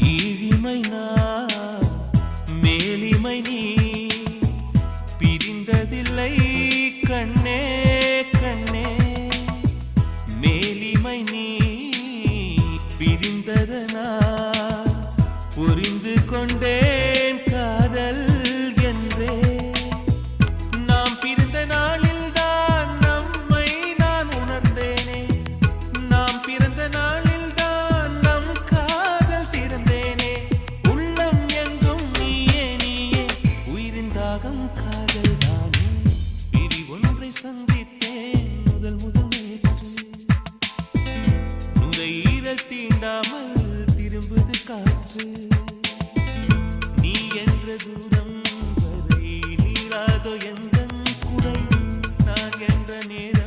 ஈழிமை நான் மேலிமை நீ. பிரிந்ததில்லை கண்ணே கண்ணே. மேலிமை நீ புரிந்து கொண்டே சந்தித்தேன். முதல் முதல் நேற்று இந்த ஈர தீண்டாமல் திரும்புது காற்று. நீ என்ற தூரம் வரை நீராதோ எந்த குறை நான் என்ற நேரம்